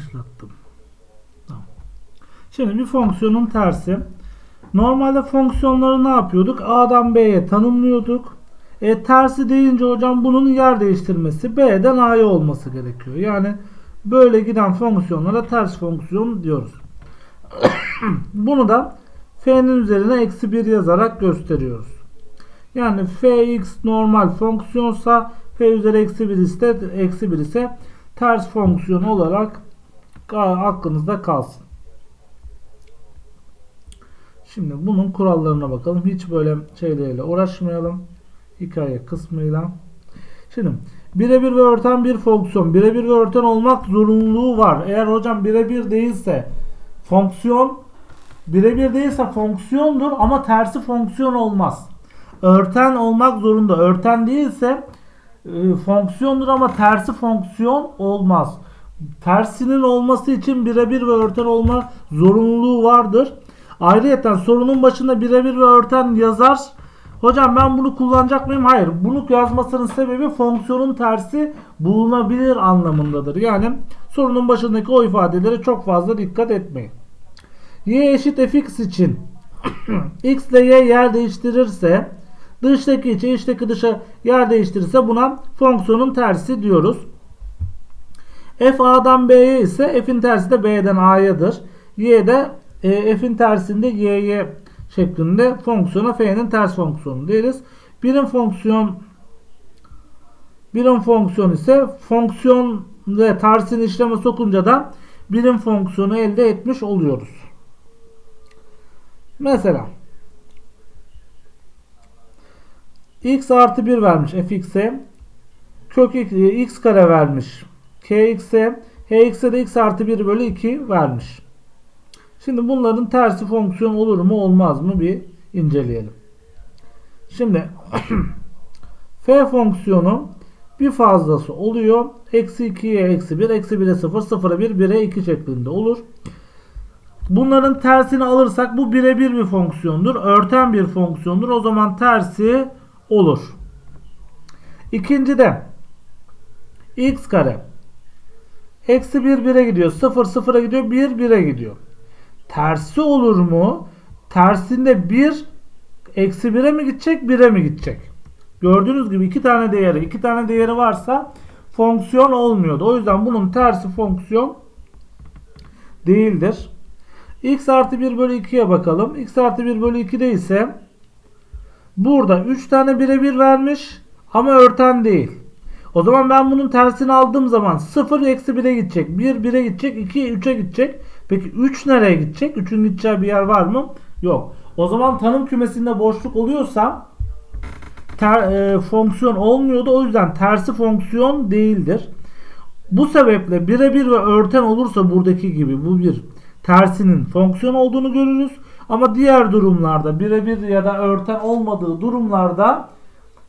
başlattım. Tamam. Şimdi bir fonksiyonun tersi. Normalde fonksiyonları ne yapıyorduk? A'dan B'ye tanımlıyorduk. E tersi deyince hocam bunun yer değiştirmesi B'den A'ya olması gerekiyor. Yani böyle giden fonksiyonlara ters fonksiyon diyoruz. Bunu da F'nin üzerine eksi 1 yazarak gösteriyoruz. Yani Fx normal fonksiyonsa F üzeri eksi 1 ise, eksi 1 ise ters fonksiyon olarak aklınızda kalsın. Şimdi bunun kurallarına bakalım. Hiç böyle şeylerle uğraşmayalım. Hikaye kısmıyla. Şimdi birebir ve örten bir fonksiyon. Birebir ve örten olmak zorunluluğu var. Eğer hocam birebir değilse fonksiyon birebir değilse fonksiyondur ama tersi fonksiyon olmaz. Örten olmak zorunda. Örten değilse e, fonksiyondur ama tersi fonksiyon olmaz. Tersinin olması için birebir ve örten olma zorunluluğu vardır. Ayrıca sorunun başında birebir ve örten yazar. Hocam ben bunu kullanacak mıyım? Hayır. Bunu yazmasının sebebi fonksiyonun tersi bulunabilir anlamındadır. Yani sorunun başındaki o ifadelere çok fazla dikkat etmeyin. y eşit fx için x ile y yer değiştirirse dıştaki içe içteki dışa yer değiştirirse buna fonksiyonun tersi diyoruz. F a'dan b'ye ise f'in tersi de b'den a'yadır. y de e, f'in tersinde y'ye şeklinde fonksiyona f'nin ters fonksiyonu deriz. Birim fonksiyon birim fonksiyon ise fonksiyon ve tersini işleme sokunca da birim fonksiyonu elde etmiş oluyoruz. Mesela x artı 1 vermiş fx'e kök x kare vermiş kx'e hx'e de x artı 1 bölü 2 vermiş. Şimdi bunların tersi fonksiyon olur mu olmaz mı bir inceleyelim. Şimdi f fonksiyonu bir fazlası oluyor. Eksi 2'ye eksi 1, eksi 1'e 0, 0'a 1, 1'e 2 şeklinde olur. Bunların tersini alırsak bu birebir bir fonksiyondur. Örten bir fonksiyondur. O zaman tersi olur. İkinci de x kare eksi 1 1'e gidiyor. 0 0'a gidiyor. 1 1'e gidiyor. Tersi olur mu? Tersinde 1 eksi 1'e mi gidecek 1'e mi gidecek? Gördüğünüz gibi iki tane değeri iki tane değeri varsa fonksiyon olmuyordu. O yüzden bunun tersi fonksiyon değildir. x artı 1 bölü 2'ye bakalım. x artı 1 bölü 2'de ise burada 3 tane birebir vermiş ama örten değil. O zaman ben bunun tersini aldığım zaman 0 eksi 1'e gidecek. 1 1'e gidecek. 2 3'e gidecek. Peki 3 nereye gidecek? 3'ün gideceği bir yer var mı? Yok. O zaman tanım kümesinde boşluk oluyorsa ter, e, fonksiyon olmuyordu. O yüzden tersi fonksiyon değildir. Bu sebeple birebir ve örten olursa buradaki gibi bu bir tersinin fonksiyon olduğunu görürüz. Ama diğer durumlarda birebir ya da örten olmadığı durumlarda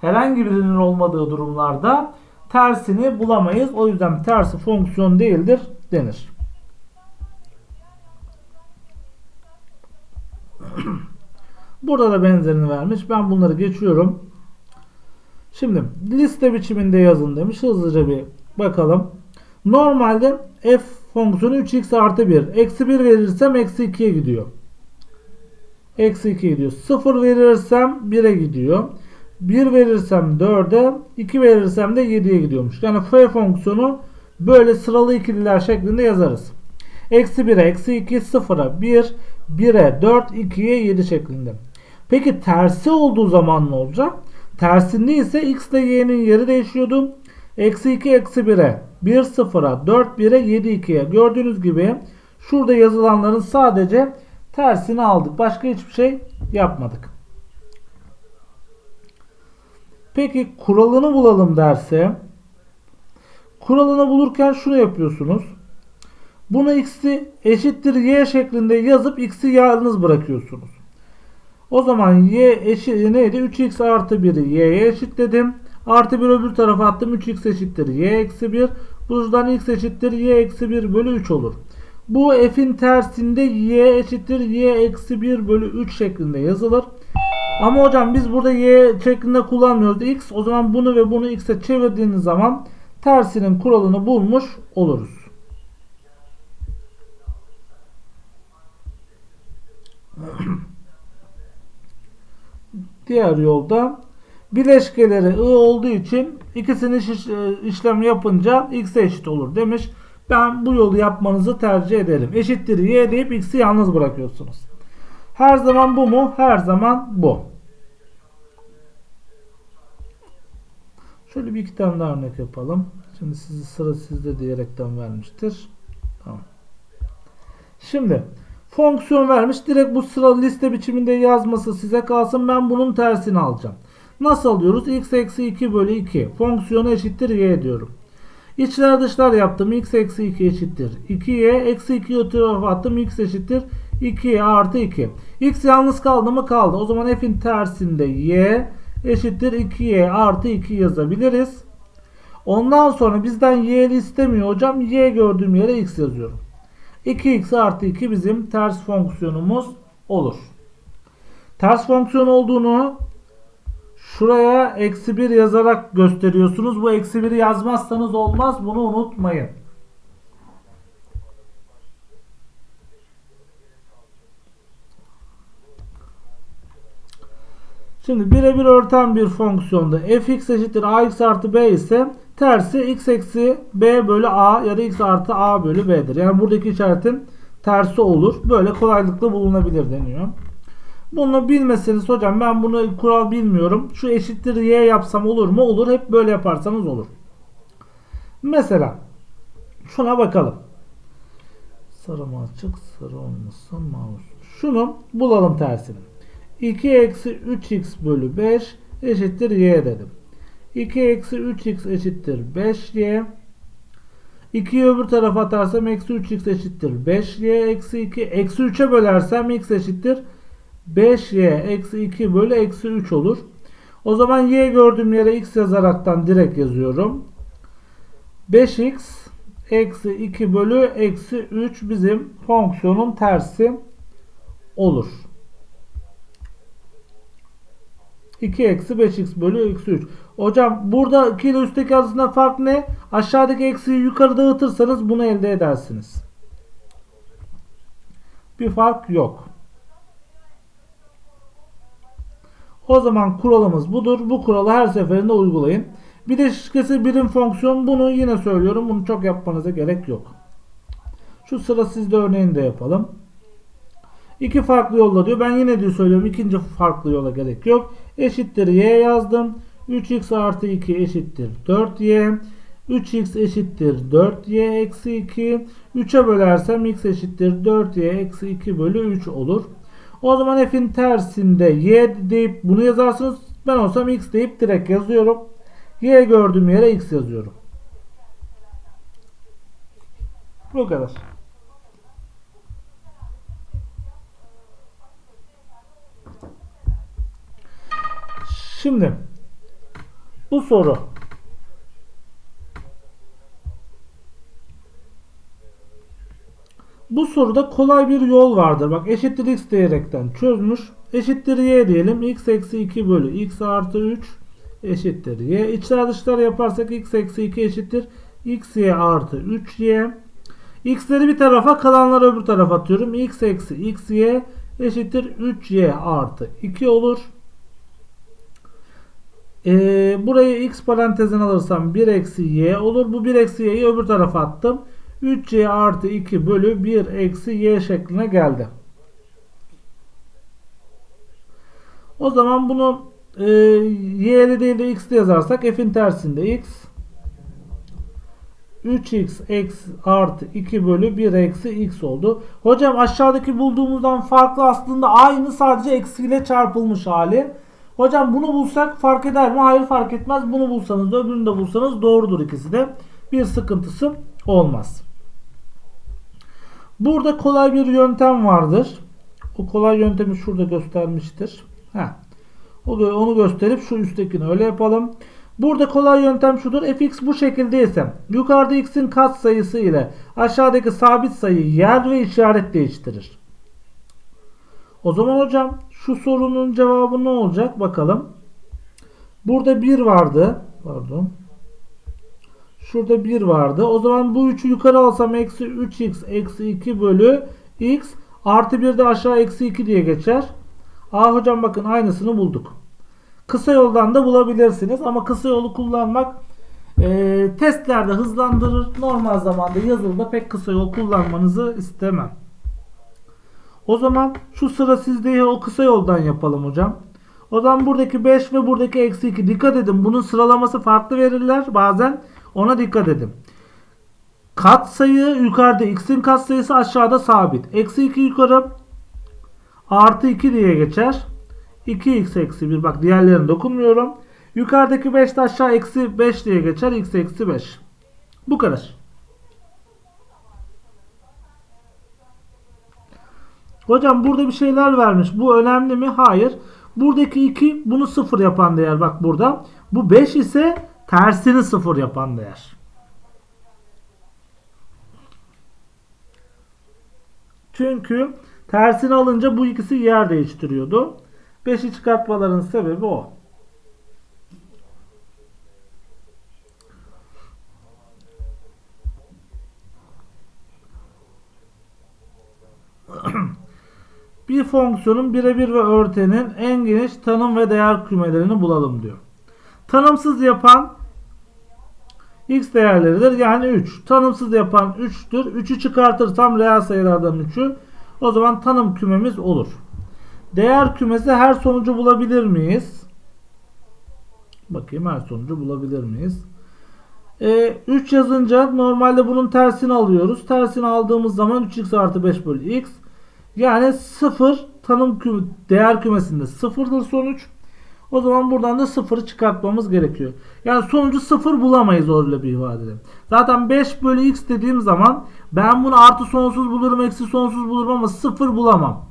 herhangi birinin olmadığı durumlarda tersini bulamayız. O yüzden tersi fonksiyon değildir denir. Burada da benzerini vermiş. Ben bunları geçiyorum. Şimdi liste biçiminde yazın demiş. Hızlıca bir bakalım. Normalde f fonksiyonu 3x artı 1. Eksi 1 verirsem eksi 2'ye gidiyor. Eksi 2 gidiyor. 0 verirsem 1'e gidiyor. 1 verirsem 4'e 2 verirsem de 7'ye gidiyormuş. Yani f fonksiyonu böyle sıralı ikililer şeklinde yazarız. Eksi 1'e eksi 2 0'a 1 1'e 4 2'ye 7 şeklinde. Peki tersi olduğu zaman ne olacak? Tersinde ise x ile y'nin yeri değişiyordu. Eksi 2 eksi 1'e 1 0'a 4 1'e 7 2'ye gördüğünüz gibi şurada yazılanların sadece tersini aldık. Başka hiçbir şey yapmadık. Peki kuralını bulalım derse kuralını bulurken şunu yapıyorsunuz. Bunu x'i eşittir y şeklinde yazıp x'i yalnız bırakıyorsunuz. O zaman y eşit neydi? 3x artı 1'i y'ye eşitledim. Artı 1 öbür tarafa attım. 3x eşittir y eksi 1. Buradan x eşittir y eksi 1 bölü 3 olur. Bu f'in tersinde y eşittir y eksi 1 bölü 3 şeklinde yazılır. Ama hocam biz burada y şeklinde kullanmıyoruz x. O zaman bunu ve bunu x'e çevirdiğiniz zaman tersinin kuralını bulmuş oluruz. Diğer yolda bileşkeleri i olduğu için ikisini e, işlem yapınca x'e eşit olur demiş. Ben bu yolu yapmanızı tercih ederim. Eşittir y deyip x'i yalnız bırakıyorsunuz. Her zaman bu mu? Her zaman bu. Şöyle bir iki tane daha örnek yapalım. Şimdi sizi sıra sizde diyerekten vermiştir. Tamam. Şimdi fonksiyon vermiş. Direkt bu sıra liste biçiminde yazması size kalsın. Ben bunun tersini alacağım. Nasıl alıyoruz? x eksi 2 bölü 2. Fonksiyonu eşittir y diyorum. İçler dışlar yaptım. x eksi 2 eşittir. 2y eksi 2 ötürü attım. x eşittir. 2y artı 2. x yalnız kaldı mı? Kaldı. O zaman f'in tersinde y eşittir 2y artı 2 yazabiliriz. Ondan sonra bizden y'li istemiyor hocam. y gördüğüm yere x yazıyorum. 2x artı 2 bizim ters fonksiyonumuz olur. Ters fonksiyon olduğunu şuraya eksi 1 yazarak gösteriyorsunuz. Bu eksi 1'i yazmazsanız olmaz. Bunu unutmayın. Şimdi birebir örten bir fonksiyonda fx eşittir ax artı b ise tersi x eksi b bölü a ya da x artı a bölü b'dir. Yani buradaki işaretin tersi olur. Böyle kolaylıkla bulunabilir deniyor. Bunu bilmeseniz hocam ben bunu kural bilmiyorum. Şu eşittir y yapsam olur mu? Olur. Hep böyle yaparsanız olur. Mesela şuna bakalım. Sarı mı açık? Sarı olmasın. Mouse. Şunu bulalım tersini. 2 eksi 3x bölü 5 eşittir y dedim. 2 eksi 3x eşittir 5y. 2'yi öbür tarafa atarsam eksi 3x eşittir 5y eksi 2. Eksi 3'e bölersem x eşittir 5y eksi 2 bölü eksi 3 olur. O zaman y gördüğüm yere x yazaraktan direkt yazıyorum. 5x eksi 2 bölü eksi 3 bizim fonksiyonun tersi olur. 2 eksi 5x bölü eksi 3. Hocam burada 2 ile üstteki arasında fark ne? Aşağıdaki eksiği yukarı dağıtırsanız bunu elde edersiniz. Bir fark yok. O zaman kuralımız budur. Bu kuralı her seferinde uygulayın. Bileşkesi birim fonksiyon bunu yine söylüyorum. Bunu çok yapmanıza gerek yok. Şu sıra sizde örneğini de yapalım. İki farklı yolla diyor. Ben yine diyor söylüyorum. ikinci farklı yola gerek yok. Eşittir y yazdım. 3x artı 2 eşittir 4y. 3x eşittir 4y eksi 2. 3'e bölersem x eşittir 4y eksi 2 bölü 3 olur. O zaman f'in tersinde y deyip bunu yazarsınız. Ben olsam x deyip direkt yazıyorum. y gördüğüm yere x yazıyorum. Bu kadar. Şimdi bu soru Bu soruda kolay bir yol vardır. Bak eşittir x diyerekten çözmüş. Eşittir y diyelim. x eksi 2 bölü x artı 3 eşittir y. İçler dışlar yaparsak x eksi 2 eşittir x y artı 3 y. x'leri bir tarafa kalanları öbür tarafa atıyorum. x eksi x y eşittir 3 y artı 2 olur. Ee, burayı x parantezine alırsam 1 eksi y olur. Bu 1 eksi y'yi öbür tarafa attım. 3y artı 2 bölü 1 eksi y şekline geldi. O zaman bunu e, y'li değil de x'li yazarsak f'in tersinde x 3x eksi artı 2 bölü 1 eksi x oldu. Hocam aşağıdaki bulduğumuzdan farklı aslında aynı sadece eksiyle çarpılmış hali. Hocam bunu bulsak fark eder mi? Hayır fark etmez. Bunu bulsanız da öbürünü de bulsanız doğrudur ikisi de. Bir sıkıntısı olmaz. Burada kolay bir yöntem vardır. O kolay yöntemi şurada göstermiştir. Heh. Onu gösterip şu üsttekini öyle yapalım. Burada kolay yöntem şudur. fx bu şekilde ise yukarıda x'in kat sayısı ile aşağıdaki sabit sayı yer ve işaret değiştirir. O zaman hocam şu sorunun cevabı ne olacak bakalım. Burada 1 vardı. Pardon. Şurada 1 vardı. O zaman bu 3'ü yukarı alsam eksi 3x eksi 2 bölü x Artı 1 de aşağı eksi 2 diye geçer. Aa hocam bakın aynısını bulduk. Kısa yoldan da bulabilirsiniz ama kısa yolu kullanmak e, testlerde hızlandırır. Normal zamanda yazılıda pek kısa yol kullanmanızı istemem. O zaman şu sıra sizde o kısa yoldan yapalım hocam. O zaman buradaki 5 ve buradaki eksi 2 dikkat edin. Bunun sıralaması farklı verirler bazen. Ona dikkat edin. Katsayı yukarıda x'in katsayısı aşağıda sabit. Eksi 2 yukarı artı 2 diye geçer. 2x eksi 1 bak diğerlerine dokunmuyorum. Yukarıdaki 5 de aşağı eksi 5 diye geçer. x eksi 5. Bu kadar. Hocam burada bir şeyler vermiş. Bu önemli mi? Hayır. Buradaki 2 bunu 0 yapan değer. Bak burada. Bu 5 ise tersini 0 yapan değer. Çünkü tersini alınca bu ikisi yer değiştiriyordu. 5'i çıkartmaların sebebi o. bir fonksiyonun birebir ve örtenin en geniş tanım ve değer kümelerini bulalım diyor. Tanımsız yapan x değerleridir. Yani 3. Tanımsız yapan 3'tür. 3'ü çıkartırsam reel sayılardan 3'ü o zaman tanım kümemiz olur. Değer kümesi her sonucu bulabilir miyiz? Bakayım her sonucu bulabilir miyiz? E, 3 yazınca normalde bunun tersini alıyoruz. Tersini aldığımız zaman 3x artı 5 bölü x. Yani 0 tanım küme, değer kümesinde 0'dır sonuç. O zaman buradan da 0'ı çıkartmamız gerekiyor. Yani sonucu 0 bulamayız öyle bir ifadede. Zaten 5 bölü x dediğim zaman ben bunu artı sonsuz bulurum, eksi sonsuz bulurum ama 0 bulamam.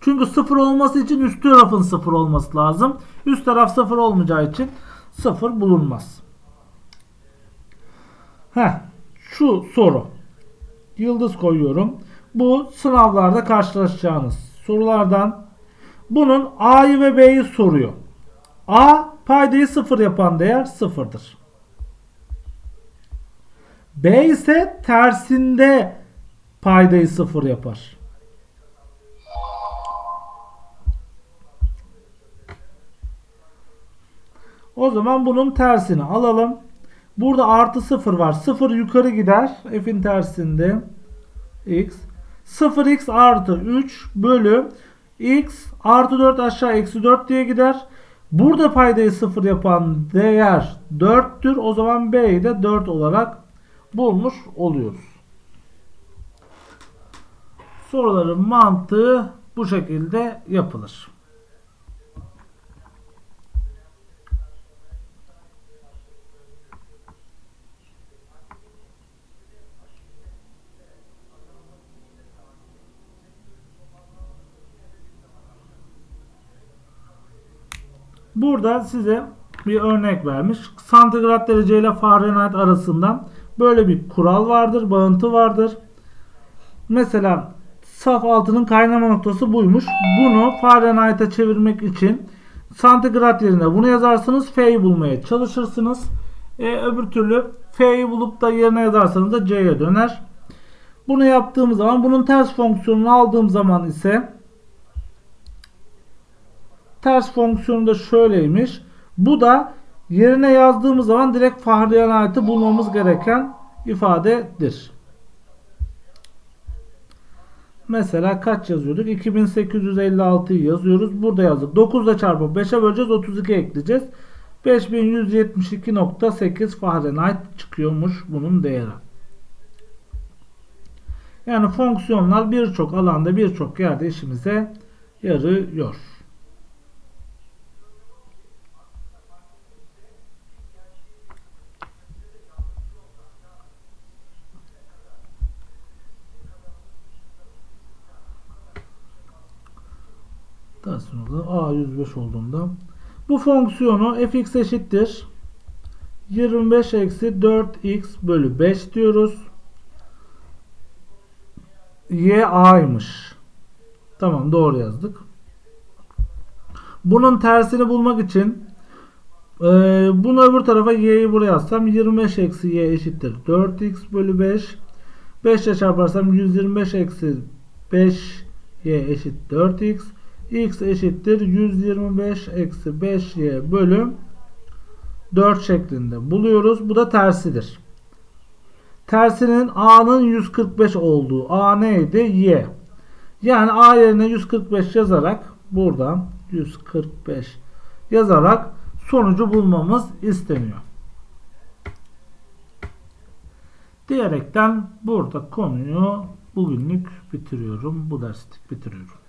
Çünkü 0 olması için üst tarafın 0 olması lazım. Üst taraf 0 olmayacağı için 0 bulunmaz. Heh, şu soru. Yıldız koyuyorum. Bu sınavlarda karşılaşacağınız sorulardan. Bunun A'yı ve B'yi soruyor. A paydayı 0 yapan değer 0'dır. B ise tersinde paydayı 0 yapar. O zaman bunun tersini alalım. Burada artı 0 var. 0 yukarı gider. F'in tersinde x. 0x artı 3 bölü x artı 4 aşağı eksi 4 diye gider. Burada paydayı 0 yapan değer 4'tür. O zaman b'yi de 4 olarak bulmuş oluyoruz. Soruların mantığı bu şekilde yapılır. Burada size bir örnek vermiş. Santigrat derece ile Fahrenheit arasında böyle bir kural vardır, bağıntı vardır. Mesela saf altının kaynama noktası buymuş. Bunu Fahrenheit'e çevirmek için santigrat yerine bunu yazarsınız. F'yi bulmaya çalışırsınız. E, öbür türlü F'yi bulup da yerine yazarsanız da C'ye döner. Bunu yaptığımız zaman bunun ters fonksiyonunu aldığım zaman ise ters fonksiyonu da şöyleymiş. Bu da yerine yazdığımız zaman direkt Fahrenheit'i bulmamız gereken ifadedir. Mesela kaç yazıyorduk? 2856'yı yazıyoruz. Burada yazdık. 9 ile çarpıp 5'e böleceğiz. 32 ekleyeceğiz. 5172.8 Fahrenheit çıkıyormuş bunun değeri. Yani fonksiyonlar birçok alanda birçok yerde işimize yarıyor. Daha da A105 olduğunda bu fonksiyonu fx eşittir 25 eksi 4x bölü 5 diyoruz. y a'ymış. Tamam doğru yazdık. Bunun tersini bulmak için e, bunu öbür tarafa y'yi buraya yazsam 25 eksi y eşittir 4x bölü 5 5 ile çarparsam 125 eksi 5 y eşit 4x x eşittir 125 eksi 5y bölüm 4 şeklinde buluyoruz. Bu da tersidir. Tersinin a'nın 145 olduğu. a neydi? y. Yani a yerine 145 yazarak buradan 145 yazarak sonucu bulmamız isteniyor. Diyerekten burada konuyu bugünlük bitiriyorum. Bu derslik bitiriyorum.